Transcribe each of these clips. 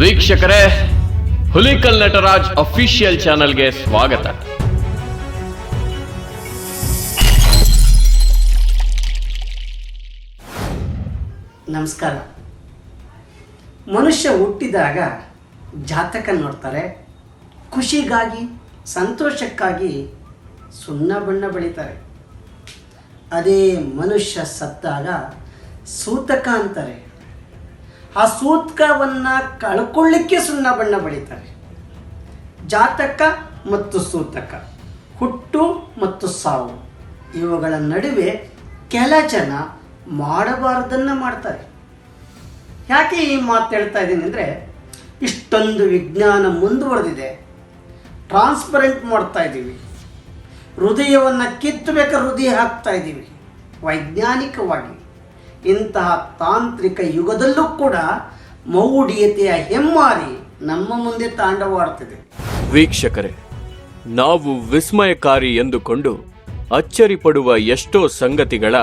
ವೀಕ್ಷಕರೇ, ಹುಲಿಕಲ್ ನಟರಾಜ್ ಅಫಿಷಿಯಲ್ ಚಾನಲ್ಗೆ ಸ್ವಾಗತ. ನಮಸ್ಕಾರ. ಮನುಷ್ಯ ಹುಟ್ಟಿದಾಗ ಜಾತಕ ನೋಡ್ತಾರೆ, ಖುಷಿಗಾಗಿ, ಸಂತೋಷಕ್ಕಾಗಿ ಸುಣ್ಣ ಬಣ್ಣ ಬೆಳೀತಾರೆ. ಅದೇ ಮನುಷ್ಯ ಸತ್ತಾಗ ಸೂತಕ ಅಂತಾರೆ. ಆ ಸೂತಕವನ್ನು ಕಳ್ಕೊಳ್ಳಿಕ್ಕೆ ಸುಣ್ಣ ಬಣ್ಣ ಬಳಿತಾರೆ. ಜಾತಕ ಮತ್ತು ಸೂತಕ, ಹುಟ್ಟು ಮತ್ತು ಸಾವು, ಇವುಗಳ ನಡುವೆ ಕೆಲ ಜನ ಮಾಡಬಾರ್ದನ್ನು ಮಾಡ್ತಾರೆ. ಯಾಕೆ ಈ ಮಾತು ಹೇಳ್ತಾ ಇದ್ದೀನಿ ಅಂದರೆ, ಇಷ್ಟೊಂದು ವಿಜ್ಞಾನ ಮುಂದುವರೆದಿದೆ. ಟ್ರಾನ್ಸ್ಪರೆಂಟ್ ಮಾಡ್ತಾ ಇದ್ದೀವಿ. ಹೃದಯವನ್ನು ಕಿತ್ತಬೇಕಾದ್ರೆ ಹೃದಯ ಹಾಕ್ತಾ ಇದ್ದೀವಿ. ವೈಜ್ಞಾನಿಕವಾಗಿ. ಇಂತಹ ತಾಂತ್ರಿಕ ಯುಗದಲ್ಲೂ ಕೂಡ ಮೌಢ್ಯತೆಯ ಹೆಮ್ಮಾರಿ ನಮ್ಮ ಮುಂದೆ ತಾಂಡವಾಡ್ತಿದೆ. ವೀಕ್ಷಕರೇ, ನಾವು ವಿಸ್ಮಯಕಾರಿ ಎಂದುಕೊಂಡು ಅಚ್ಚರಿ ಪಡುವ ಎಷ್ಟೋ ಸಂಗತಿಗಳ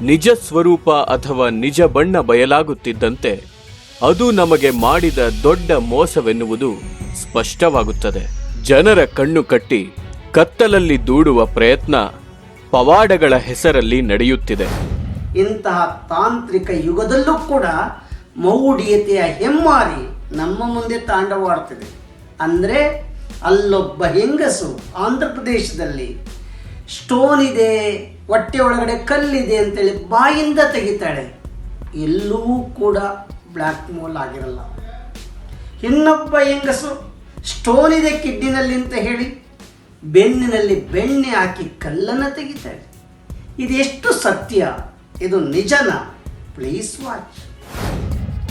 ನಿಜ ಸ್ವರೂಪ ಅಥವಾ ನಿಜ ಬಣ್ಣ ಬಯಲಾಗುತ್ತಿದ್ದಂತೆ ಅದು ನಮಗೆ ಮಾಡಿದ ದೊಡ್ಡ ಮೋಸವೆನ್ನುವುದು ಸ್ಪಷ್ಟವಾಗುತ್ತದೆ. ಜನರ ಕಣ್ಣು ಕಟ್ಟಿ ಕತ್ತಲಲ್ಲಿ ದೂಡುವ ಪ್ರಯತ್ನ ಪವಾಡಗಳ ಹೆಸರಲ್ಲಿ ನಡೆಯುತ್ತಿದೆ. ಇಂತಹ ತಾಂತ್ರಿಕ ಯುಗದಲ್ಲೂ ಕೂಡ ಮೌಢ್ಯತೆಯ ಹೆಮ್ಮಾರಿ ನಮ್ಮ ಮುಂದೆ ತಾಂಡವಾಡ್ತದೆ. ಅಂದರೆ ಅಲ್ಲೊಬ್ಬ ಹೆಂಗಸು ಆಂಧ್ರ ಪ್ರದೇಶದಲ್ಲಿ, ಸ್ಟೋನ್ ಇದೆ, ಹೊಟ್ಟೆ ಒಳಗಡೆ ಕಲ್ಲಿದೆ ಅಂತೇಳಿ ಬಾಯಿಂದ ತೆಗಿತಾಳೆ. ಎಲ್ಲೂ ಕೂಡ ಬ್ಲ್ಯಾಕ್ ಮೋಲ್ ಆಗಿರಲ್ಲ. ಇನ್ನೊಬ್ಬ ಹೆಂಗಸು, ಸ್ಟೋನ್ ಇದೆ ಕಿಡ್ನಿನಲ್ಲಿ ಅಂತ ಹೇಳಿ ಬೆನ್ನಿನಲ್ಲಿ ಬೆಣ್ಣೆ ಹಾಕಿ ಕಲ್ಲನ್ನು ತೆಗಿತಾಳೆ. ಇದೆಷ್ಟು ಸತ್ಯ. ಇದು ನಿಜನ? ಪ್ಲೀಸ್ ವಾಚ್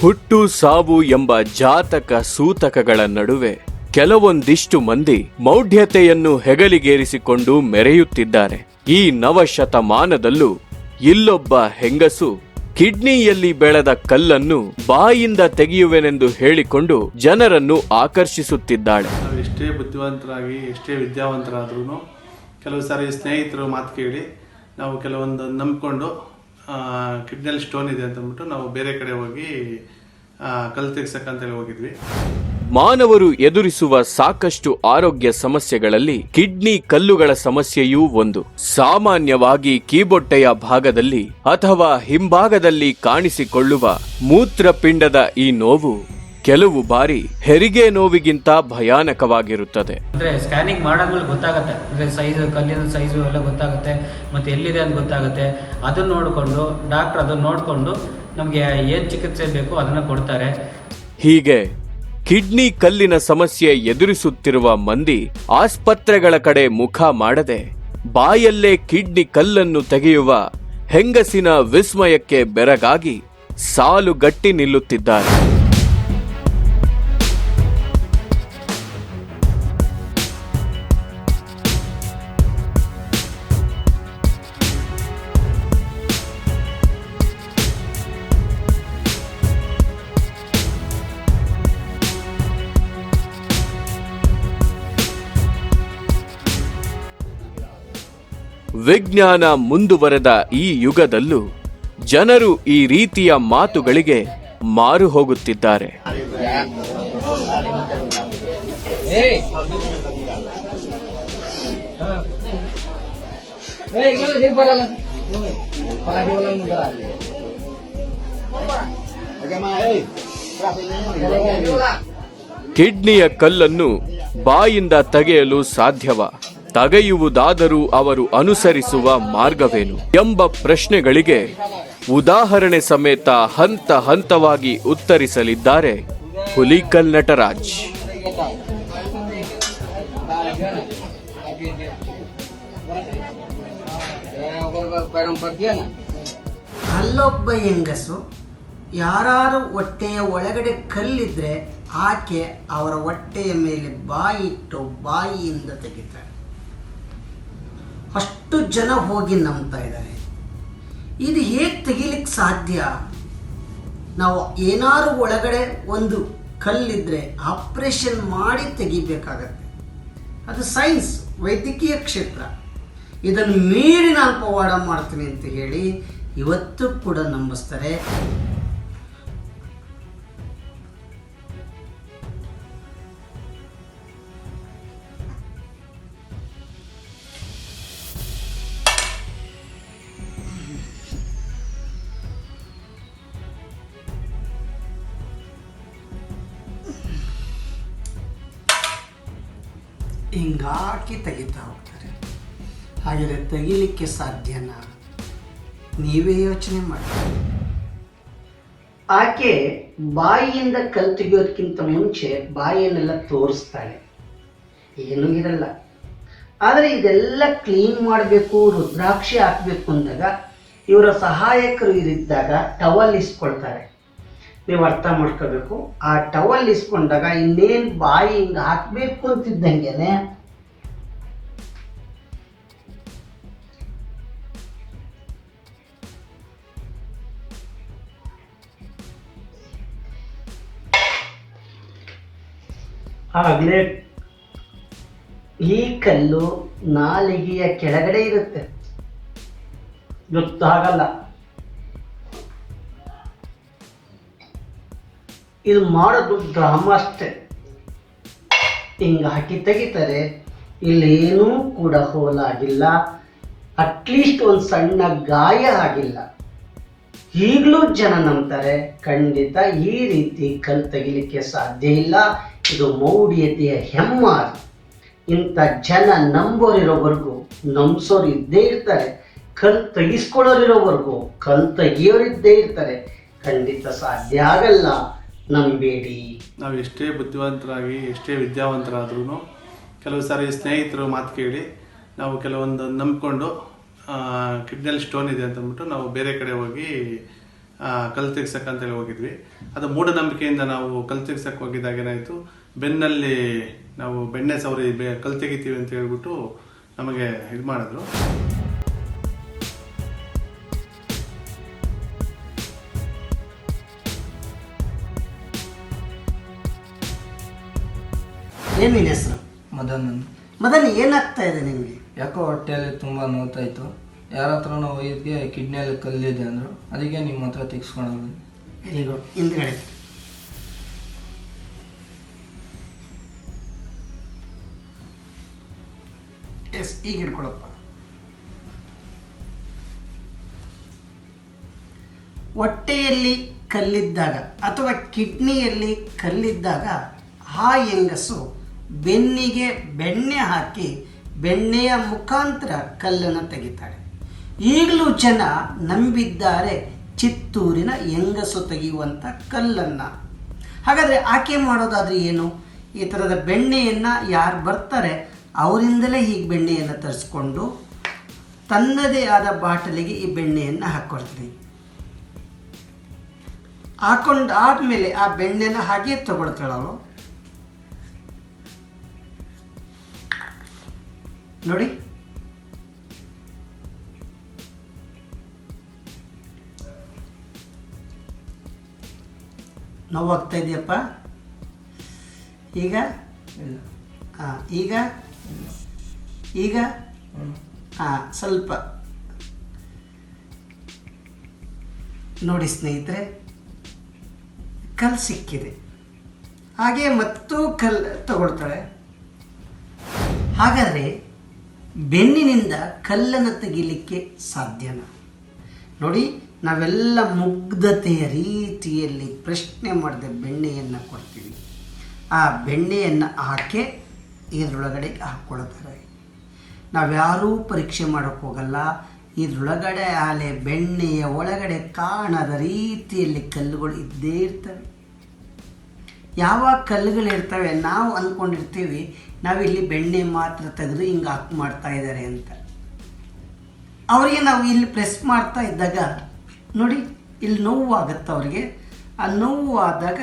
ಹುಟ್ಟು ಸಾವು ಎಂಬ ಜಾತಕ ಸೂತಕಗಳ ನಡುವೆ ಕೆಲವೊಂದಿಷ್ಟು ಮಂದಿ ಮೌಢ್ಯತೆಯನ್ನು ಹೆಗಲಿಗೇರಿಸಿಕೊಂಡು ಮೆರೆಯುತ್ತಿದ್ದಾರೆ. ಈ ನವಶತಮಾನದಲ್ಲೂ ಇಲ್ಲೊಬ್ಬ ಹೆಂಗಸು ಕಿಡ್ನಿಯಲ್ಲಿ ಬೆಳೆದ ಕಲ್ಲನ್ನು ಬಾಯಿಂದ ತೆಗೆಯುವೆನೆಂದು ಹೇಳಿಕೊಂಡು ಜನರನ್ನು ಆಕರ್ಷಿಸುತ್ತಿದ್ದಾಳೆ. ನಾವು ಎಷ್ಟೇ ಬುದ್ಧಿವಂತರಾಗಿ ಎಷ್ಟೇ ವಿದ್ಯಾವಂತರಾದ್ರೂ ಕೆಲವು ಸಾರಿ ಸ್ನೇಹಿತರು ಮಾತು ಕೇಳಿ ನಾವು ಕೆಲವೊಂದು ನಂಬಿಕೊಂಡು ಕಿಡ್ನಿಯಲ್ಲಿ ಸ್ಟೋನ್ ಇದೆ ಅಂತಂದ್ಬಿಟ್ಟು ನಾವು ಬೇರೆ ಕಡೆ ಹೋಗಿ ಕಲ್ ತೆಗ್ಸಕ್ಕಂತೇಳಿ ಹೋಗಿದ್ವಿ. ಮಾನವರು ಎದುರಿಸುವ ಸಾಕಷ್ಟು ಆರೋಗ್ಯ ಸಮಸ್ಯೆಗಳಲ್ಲಿ ಕಿಡ್ನಿ ಕಲ್ಲುಗಳ ಸಮಸ್ಯೆಯೂ ಒಂದು. ಸಾಮಾನ್ಯವಾಗಿ ಕೀಬೊಟ್ಟೆಯ ಭಾಗದಲ್ಲಿ ಅಥವಾ ಹಿಂಭಾಗದಲ್ಲಿ ಕಾಣಿಸಿಕೊಳ್ಳುವ ಮೂತ್ರಪಿಂಡದ ಈ ನೋವು ಕೆಲವು ಬಾರಿ ಹೆರಿಗೆ ನೋವಿಗಿಂತ ಭಯಾನಕವಾಗಿರುತ್ತದೆ. ಅಂದ್ರೆ ಸ್ಕ್ಯಾನಿಂಗ್ ಮಾಡಾದ್ಮೇಲೆ ಗೊತ್ತಾಗುತ್ತೆ. ಅಂದ್ರೆ ಸೈಜ್ ಕಲ್ಲಿನ ಸೈಜು ಎಲ್ಲ ಗೊತ್ತಾಗುತ್ತೆ ಮತ್ತೆ ಎಲ್ಲಿದೆ ಅಂತ ಗೊತ್ತಾಗುತ್ತೆ. ಅದನ್ನ ನೋಡಿಕೊಂಡು ಡಾಕ್ಟರ್ ಅದನ್ನ ನೋಡಿಕೊಂಡು ನಮಗೆ ಏನು ಚಿಕಿತ್ಸೆ ಬೇಕು ಅದನ್ನ ಕೊಡ್ತಾರೆ. ಹೀಗೆ ಕಿಡ್ನಿ ಕಲ್ಲಿನ ಸಮಸ್ಯೆ ಎದುರಿಸುತ್ತಿರುವ ಮಂದಿ ಆಸ್ಪತ್ರೆಗಳ ಕಡೆ ಮುಖ ಮಾಡದೆ ಬಾಯಲ್ಲೇ ಕಿಡ್ನಿ ಕಲ್ಲನ್ನು ತೆಗೆಯುವ ಹೆಂಗಸಿನ ವಿಸ್ಮಯಕ್ಕೆ ಬೆರಗಾಗಿ ಸಾಲುಗಟ್ಟಿ ನಿಲ್ಲುತ್ತಿದ್ದಾರೆ. ವಿಜ್ಞಾನ ಮುಂದುವರೆದ ಈ ಯುಗದಲ್ಲೂ ಜನರು ಈ ರೀತಿಯ ಮಾತುಗಳಿಗೆ ಮಾರು ಹೋಗುತ್ತಿದ್ದಾರೆ. ಕಿಡ್ನಿಯ ಕಲ್ಲನ್ನು ಬಾಯಿಂದ ತೆಗೆಯಲು ಸಾಧ್ಯವ. ತೆಗೆಯುವುದಾದರೂ ಅವರು ಅನುಸರಿಸುವ ಮಾರ್ಗವೇನು ಎಂಬ ಪ್ರಶ್ನೆಗಳಿಗೆ ಉದಾಹರಣೆ ಸಮೇತ ಹಂತ ಹಂತವಾಗಿ ಉತ್ತರಿಸಲಿದ್ದಾರೆ ಹುಲಿಕಲ್ ನಟರಾಜ್. ಅಲ್ಲೊಬ್ಬ ಹೆಂಗಸು ಯಾರು ಹೊಟ್ಟೆಯ ಒಳಗಡೆ ಕಲ್ಲಿದ್ರೆ ಆಕೆ ಅವರ ಹೊಟ್ಟೆಯ ಮೇಲೆ ಬಾಯಿ ಇಟ್ಟು ಬಾಯಿಯಿಂದ ತೆಗಿತಾರೆ ಅಷ್ಟು ಜನ ಹೋಗಿ ನಂಬ್ತಾ ಇದ್ದಾರೆ. ಇದು ಹೇಗೆ ತೆಗಿಲಿಕ್ಕೆ ಸಾಧ್ಯ? ನಾವು ಏನಾದ್ರು ಒಳಗಡೆ ಒಂದು ಕಲ್ಲಿದ್ರೆ ಆಪ್ರೇಷನ್ ಮಾಡಿ ತೆಗಿಬೇಕಾಗತ್ತೆ. ಅದು ಸೈನ್ಸ್, ವೈದ್ಯಕೀಯ ಕ್ಷೇತ್ರ. ಇದನ್ನು ಮೀರಿ ನಾನು ಪವಾಡ ಮಾಡ್ತೀನಿ ಅಂತ ಹೇಳಿ ಇವತ್ತು ಕೂಡ ನಂಬಿಸ್ತಾರೆ. ಹಿಂಗಾಕಿ ತೆಗಿತಾ ಹೋಗ್ತಾರೆ. ಹಾಗೆ ತೆಗಿಲಿಕ್ಕೆ ಸಾಧ್ಯನಾ? ನೀವೇ ಯೋಚನೆ ಮಾಡಿ. ಆಕೆ ಬಾಯಿಯಿಂದ ಕಲ್ ತೆಗಿಯೋದಕ್ಕಿಂತ ಮುಂಚೆ ಬಾಯಿಯನ್ನೆಲ್ಲ ತೋರಿಸ್ತಾಳೆ. ಏನೂ ಇರಲ್ಲ. ಆದರೆ ಇದೆಲ್ಲ ಕ್ಲೀನ್ ಮಾಡಬೇಕು, ರುದ್ರಾಕ್ಷಿ ಹಾಕಬೇಕು ಅಂದಾಗ, ಇವರ ಸಹಾಯಕರು ಇರಿದ್ದಾಗ ಟವಲ್ ಇಸ್ಕೊಳ್ತಾರೆ. ನೀವು ಅರ್ಥ ಮಾಡ್ಕೋಬೇಕು. ಆ ಟವಲ್ ಇಸ್ಕೊಂಡಾಗ ಇನ್ನೇನು ಬಾಯಿ ಹಿಂಗೆ ಹಾಕಬೇಕು ಅಂತಿದ್ದಂಗೆನೆ ಆಗಲೇ ಈ ಕಲ್ಲು ನಾಲಿಗೆಯ ಕೆಳಗಡೆ ಇರುತ್ತೆ. ಗೊತ್ತಾಗಲ್ಲ ಇದು ಮಾಡೋದು ಡ್ರಾಮ ಅಷ್ಟೇ. ಹಿಂಗೆ ಹಾಕಿ ತೆಗಿತಾರೆ, ಇಲ್ಲೇನೂ ಕೂಡ ಹೋಲಾಗಿಲ್ಲ. ಅಟ್ಲೀಸ್ಟ್ ಒಂದು ಸಣ್ಣ ಗಾಯ ಆಗಿಲ್ಲ. ಈಗಲೂ ಜನ ನಂಬ್ತಾರೆ, ಖಂಡಿತ ಈ ರೀತಿ ಕಲ್ ತೆಗಿಲಿಕ್ಕೆ ಸಾಧ್ಯ ಇಲ್ಲ. ಇದು ಮೌಢ್ಯತೆಯ ಹೆಮ್ಮಾರು. ಇಂಥ ಜನ ನಂಬೋರಿರೋವರೆಗೂ ನಂಬಿಸೋರು ಇದ್ದೇ ಇರ್ತಾರೆ. ಕಲ್ ತೆಗಿಸ್ಕೊಳ್ಳೋರಿರೋವರೆಗೂ ಕಲ್ ತೆಗಿಯೋರಿದ್ದೇ ಇರ್ತಾರೆ. ಖಂಡಿತ ಸಾಧ್ಯ ಆಗಲ್ಲ. ನಂಬೇಡಿ ನಾವು ಎಷ್ಟೇ ಬುದ್ಧಿವಂತರಾಗಿ, ಎಷ್ಟೇ ವಿದ್ಯಾವಂತರಾದ್ರೂ ಕೆಲವು ಸಾರಿ ಸ್ನೇಹಿತರು ಮಾತು ಕೇಳಿ ನಾವು ಕೆಲವೊಂದು ನಂಬಿಕೊಂಡು ಕಿಡ್ನಿಯಲ್ಲಿ ಸ್ಟೋನ್ ಇದೆ ಅಂತ ಅಂದ್ಬಿಟ್ಟು ನಾವು ಬೇರೆ ಕಡೆ ಹೋಗಿ ಕಲ್ತಿರ್ಸಕ್ಕೆ ತೆಗ್ಸಕ್ಕಂತೇಳಿ ಹೋಗಿದ್ವಿ. ಅದು ಮೂಢನಂಬಿಕೆಯಿಂದ ನಾವು ಕಲ್ಲು ತೆಗ್ಸಕ್ಕೆ ಹೋಗಿದ್ದಾಗ ಏನಾಯಿತು ಬೆನ್ನಲ್ಲಿ ನಾವು ಬೆಣ್ಣೆ ಸವರಿ ಬೆ, ಕಲ್ಲು ತೆಗಿತೀವಿ ಅಂತ ಹೇಳ್ಬಿಟ್ಟು ನಮಗೆ ಇದು ಮಾಡಿದ್ರು. ಏನು ನಿನ್ನ ಹೆಸರು? ಮದನ್. ಮದನ್ ಏನಾಗ್ತಾ ಇದೆ ನಿಮಗೆ? ಯಾಕೋ ಹೊಟ್ಟೆಯಲ್ಲಿ ತುಂಬ ನೋವ್ತಾ ಇತ್ತು ಯಾರ ಹತ್ರ ನಾವು ಕಿಡ್ನಿಯಲ್ಲಿ ಕಲ್ಲಿದೆ ಅಂದರು. ಅದಕ್ಕೆ ನಿಮ್ಮ ಹತ್ರ ತೆಗೆಸ್ಕೊಂಡು ವೆರಿ ಗುಡ್ ಹಿಂದ್ಗಡೆ. ಎಸ್ ಈಗ ಹಿಡ್ಕೊಳಪ್ಪ. ಹೊಟ್ಟೆಯಲ್ಲಿ ಕಲ್ಲಿದ್ದಾಗ ಅಥವಾ ಕಿಡ್ನಿಯಲ್ಲಿ ಕಲ್ಲಿದ್ದಾಗ ಆ ಹೆಂಗಸು ಬೆನ್ನಿಗೆ ಬೆಣ್ಣೆ ಹಾಕಿ ಬೆಣ್ಣೆಯ ಮುಖಾಂತರ ಕಲ್ಲನ್ನು ತೆಗಿತಾಳೆ. ಈಗಲೂ ಜನ ನಂಬಿದ್ದಾರೆ ಚಿತ್ತೂರಿನ ಹೆಂಗಸು ತೆಗೆಯುವಂಥ ಕಲ್ಲನ್ನು. ಹಾಗಾದರೆ ಆಕೆ ಮಾಡೋದಾದ್ರೆ ಏನು? ಈ ಥರದ ಬೆಣ್ಣೆಯನ್ನು ಯಾರು ಬರ್ತಾರೆ, ಅವರಿಂದಲೇ ಹೀಗೆ ಬೆಣ್ಣೆಯನ್ನು ತರಿಸ್ಕೊಂಡು ತನ್ನದೇ ಆದ ಬಾಟಲಿಗೆ ಈ ಬೆಣ್ಣೆಯನ್ನು ಹಾಕ್ಕೊಳ್ತೀವಿ ಹಾಕೊಂಡು ಆದಮೇಲೆ ಆ ಬೆಣ್ಣೆನ ಹಾಗೆ ತಗೊಳ್ತಾಳವಳು. ನೋಡಿ. ನೋವಾಗ್ತಾ ಇದೆಯಪ್ಪ. ಈಗ ಹಾಂ ಈಗ ಈಗ. ಹಾಂ ಸ್ವಲ್ಪ. ನೋಡಿ ಸ್ನೇಹಿತರೆ, ಕಲ್ ಸಿಕ್ಕಿದೆ. ಹಾಗೆ ಮತ್ತೂ ಕಲ್ ತಗೊಳ್ತಾಳೆ ಹಾಗಾದರೆ ಬೆನ್ನಿನಿಂದ ಕಲ್ಲನ್ನು ತೆಗಿಲಿಕ್ಕೆ ಸಾಧ್ಯನ. ನೋಡಿ, ನಾವೆಲ್ಲ ಮುಗ್ಧತೆಯ ರೀತಿಯಲ್ಲಿ ಪ್ರಶ್ನೆ ಮಾಡದೆ ಬೆಣ್ಣೆಯನ್ನು ಕೊಡ್ತೀವಿ. ಆ ಬೆಣ್ಣೆಯನ್ನು ಹಾಕಿ ಇದರೊಳಗಡೆ ಹಾಕ್ಕೊಳ್ತಾರೆ. ನಾವ್ಯಾರೂ ಪರೀಕ್ಷೆ ಮಾಡೋಕ್ಕೆ ಹೋಗಲ್ಲ. ಇದರೊಳಗಡೆ ಆಲೆ ಬೆಣ್ಣೆಯ ಒಳಗಡೆ ಕಾಣದ ರೀತಿಯಲ್ಲಿ ಕಲ್ಲುಗಳು ಇದ್ದೇ ಇರ್ತವೆ. ಯಾವಾಗ ಕಲ್ಲುಗಳಿರ್ತವೆ ನಾವು ಅಂದ್ಕೊಂಡಿರ್ತೀವಿ, ನಾವಿಲ್ಲಿ ಬೆಣ್ಣೆ ಮಾತ್ರ ತೆಗೆದು ಹಿಂಗೆ ಹಾಕಿ ಮಾಡ್ತಾ ಇದ್ದಾರೆ ಅಂತ. ಅವರಿಗೆ ನಾವು ಇಲ್ಲಿ ಪ್ರೆಸ್ ಮಾಡ್ತಾ ಇದ್ದಾಗ, ನೋಡಿ, ಇಲ್ಲಿ ನೋವು ಆಗುತ್ತೆ ಅವರಿಗೆ. ಆ ನೋವು ಆದಾಗ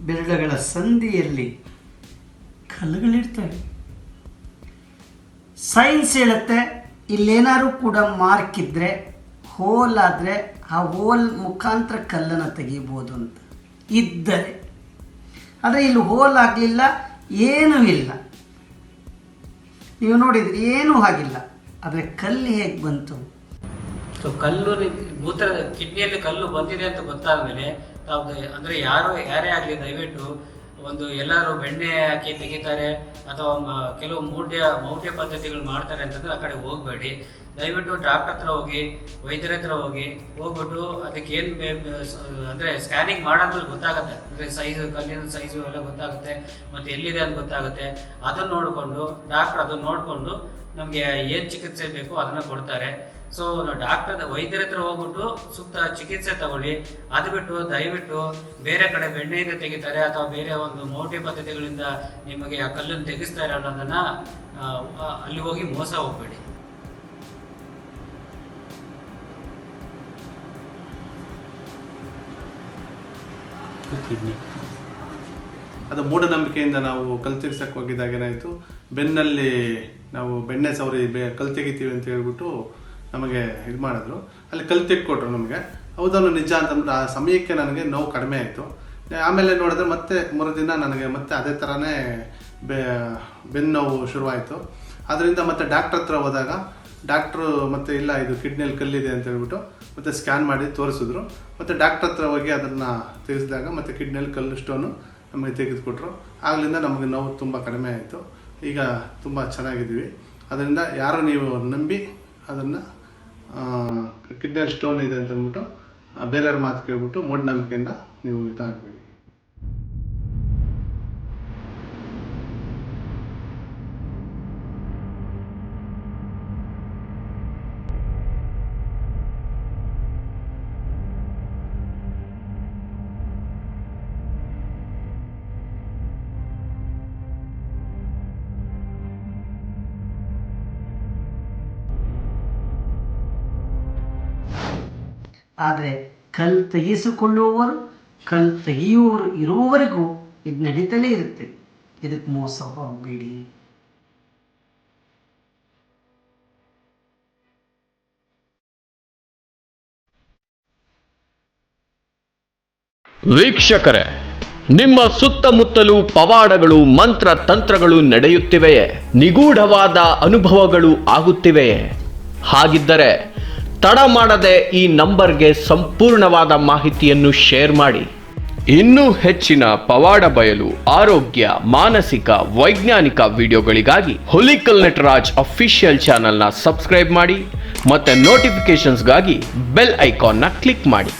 ಬೆರಳುಗಳ ಸಂಧಿಯಲ್ಲಿ ಕಲ್ಲುಗಳಿರ್ತವೆ ಸೈನ್ಸ್ ಹೇಳುತ್ತೆ, ಇಲ್ಲೇನಾದ್ರೂ ಕೂಡ ಮಾರ್ಕ್ ಇದ್ದರೆ ಹೋಲ್ ಆದರೆ, ಆ ಹೋಲ್ ಮುಖಾಂತರ ಕಲ್ಲನ್ನು ತೆಗಿಬೋದು ಅಂತ. ಇದ್ದರೆ ಆದರೆ ಇಲ್ಲಿ ಹೋಲ್ ಆಗಲಿಲ್ಲ ಏನೂ ಇಲ್ಲ. ನೀವು ನೋಡಿದ್ರೆ ಏನೂ ಆಗಿಲ್ಲ. ಆದರೆ ಕಲ್ಲು ಹೇಗೆ ಬಂತು? ಸೊ ಕಲ್ಲು ಮೂತ್ರ ಕಿಡ್ನಿಯಲ್ಲಿ ಕಲ್ಲು ಬಂದಿದೆ ಅಂತ ಗೊತ್ತಾದ್ಮೇಲೆ ತಾವು ಅಂದ್ರೆ ಯಾರು ಯಾರೇ ಆಗಲಿ ದಯವಿಟ್ಟು ಒಂದು ಎಲ್ಲರೂ ಬೆಣ್ಣೆ ಹಾಕಿ ತೆಗಿತಾರೆ ಅಥವಾ ಕೆಲವು ಮೂಢ್ಯ, ಮೌಢ್ಯ ಪದ್ಧತಿಗಳು ಮಾಡ್ತಾರೆ ಅಂತಂದ್ರೆ ಆ ಕಡೆ ಹೋಗ್ಬೇಡಿ. ದಯವಿಟ್ಟು ಡಾಕ್ಟರ್ ಹತ್ರ ಹೋಗಿ, ವೈದ್ಯರ ಹತ್ರ ಹೋಗಿ, ಹೋಗ್ಬಿಟ್ಟು ಅದಕ್ಕೆ ಏನು ಅಂದರೆ ಸ್ಕ್ಯಾನಿಂಗ್ ಮಾಡೋದ್ರಲ್ಲಿ ಗೊತ್ತಾಗುತ್ತೆ. ಅಂದರೆ ಸೈಜು ಕಲ್ಲಿನ ಸೈಜು ಎಲ್ಲ ಗೊತ್ತಾಗುತ್ತೆ, ಮತ್ತು ಎಲ್ಲಿದೆ ಅಂತ ಗೊತ್ತಾಗುತ್ತೆ. ಅದನ್ನು ನೋಡಿಕೊಂಡು ಡಾಕ್ಟರ್ ಅದನ್ನು ನೋಡಿಕೊಂಡು ನಮಗೆ ಏನು ಚಿಕಿತ್ಸೆ ಬೇಕು ಅದನ್ನು ಕೊಡ್ತಾರೆ. ಸೊ ಡಾಕ್ಟರ್ ವೈದ್ಯರ ಹತ್ರ ಹೋಗ್ಬಿಟ್ಟು ಸೂಕ್ತ ಚಿಕಿತ್ಸೆ ತಗೊಳ್ಳಿ. ಅದು ಬಿಟ್ಟು, ದಯವಿಟ್ಟು ಬೇರೆ ಕಡೆ ಬೆಣ್ಣೆಯಿಂದ ತೆಗಿತಾರೆ ಅಥವಾ ಬೇರೆ ಒಂದು ಮೋಟಿ ಪದ್ಧತಿಗಳಿಂದ ನಿಮಗೆ ಆ ಕಲ್ಲನ್ನು ತೆಗಿಸ್ತಾರೆ ಅನ್ನೋದನ್ನ ಅಲ್ಲಿ ಹೋಗಿ ಮೋಸ ಹೋಗ್ಬೇಡಿ. ಅದು ಮೂಢನಂಬಿಕೆಯಿಂದ ನಾವು ಕಲ್ ತೆಗಿಸಕ್ಕೆ ಹೋಗಿದಾಗ ಏನಾಯಿತು? ಬೆನ್ನಲ್ಲಿ ನಾವು ಬೆಣ್ಣೆ ಸವರಿ ಬೆ ಕಲ್ ತೆಗಿತೀವಿ ಅಂತ ಹೇಳ್ಬಿಟ್ಟು ನಮಗೆ ಇದು ಮಾಡಿದ್ರು. ಅಲ್ಲಿ ಕಲ್ತಿಟ್ಕೊಟ್ರು ನಮಗೆ. ಹೌದನ್ನು ನಿಜ ಅಂತಂದ್ರೆ ಆ ಸಮಯಕ್ಕೆ ನನಗೆ ನೋವು ಕಡಿಮೆ ಆಯಿತು. ಆಮೇಲೆ ನೋಡಿದ್ರೆ ಮತ್ತೆ ಮರುದಿನ ನನಗೆ ಮತ್ತೆ ಅದೇ ಥರನೇ ಬೆ ಬೆನ್ನು ನೋವು ಶುರುವಾಯಿತು. ಅದರಿಂದ ಮತ್ತೆ ಡಾಕ್ಟ್ರ್ ಹತ್ರ ಹೋದಾಗ ಡಾಕ್ಟ್ರು ಮತ್ತೆ ಇಲ್ಲ, ಇದು ಕಿಡ್ನಿಯಲ್ಲಿ ಕಲ್ಲಿದೆ ಅಂತ ಹೇಳ್ಬಿಟ್ಟು ಮತ್ತೆ ಸ್ಕ್ಯಾನ್ ಮಾಡಿ ತೋರಿಸಿದ್ರು. ಮತ್ತೆ ಡಾಕ್ಟ್ರ್ ಹತ್ರ ಹೋಗಿ ಅದನ್ನು ತೆಗೆಸಿದಾಗ ಮತ್ತೆ ಕಿಡ್ನಿಯಲ್ಲಿ ಕಲ್ಲು ಸ್ಟೋನು ನಮಗೆ ತೆಗೆದುಕೊಟ್ರು. ಆಗಲಿಂದ ನಮಗೆ ನೋವು ತುಂಬ ಕಡಿಮೆ ಆಯಿತು. ಈಗ ತುಂಬ ಚೆನ್ನಾಗಿದ್ದೀವಿ. ಅದರಿಂದ ಯಾರು ನೀವು ನಂಬಿ ಅದನ್ನು ಕಿಡ್ನಿಯಲ್ಲಿ ಸ್ಟೋನ್ ಇದೆ ಅಂತ ಅಂದ್ಬಿಟ್ಟು ಬೇರೆಯವ್ರ ಮಾತು ಕೇಳ್ಬಿಟ್ಟು ಮೂಢನಂಬಿಕೆಯಿಂದ ನೀವು ಇದಾಗಬೇಡಿ ಆದರೆ ಕಲ್ ತೆಗೆಸಿಕೊಳ್ಳುವವರು, ಕಲ್ ತೆಗೆಯುವವರು ಇರುವವರೆಗೂ ಇದು ನಡೀತಲೇ ಇರುತ್ತೆ. ಇದಕ್ಕೆ ಮೋಸ ಹೋಗಬೇಡಿ ವೀಕ್ಷಕರೇ, ನಿಮ್ಮ ಸುತ್ತಮುತ್ತಲೂ ಪವಾಡಗಳು, ಮಂತ್ರ ತಂತ್ರಗಳು ನಡೆಯುತ್ತಿವೆಯೇ? ನಿಗೂಢವಾದ ಅನುಭವಗಳು ಆಗುತ್ತಿವೆಯೇ? ಹಾಗಿದ್ದರೆ ತಡ ಮಾಡದೆ ಈ ನಂಬರ್ಗೆ ಸಂಪೂರ್ಣವಾದ ಮಾಹಿತಿಯನ್ನು ಶೇರ್ ಮಾಡಿ. ಇನ್ನೂ ಹೆಚ್ಚಿನ ಪವಾಡ ಬಯಲು, ಆರೋಗ್ಯ, ಮಾನಸಿಕ, ವೈಜ್ಞಾನಿಕ ವಿಡಿಯೋಗಳಿಗಾಗಿ ಹುಲಿಕಲ್ ನಟರಾಜ್ ಅಫಿಷಿಯಲ್ ಚಾನಲ್ನ ಸಬ್ಸ್ಕ್ರೈಬ್ ಮಾಡಿ ಮತ್ತು ನೋಟಿಫಿಕೇಶನ್ಸ್ಗಾಗಿ ಬೆಲ್ ಐಕಾನ್ನ ಕ್ಲಿಕ್ ಮಾಡಿ.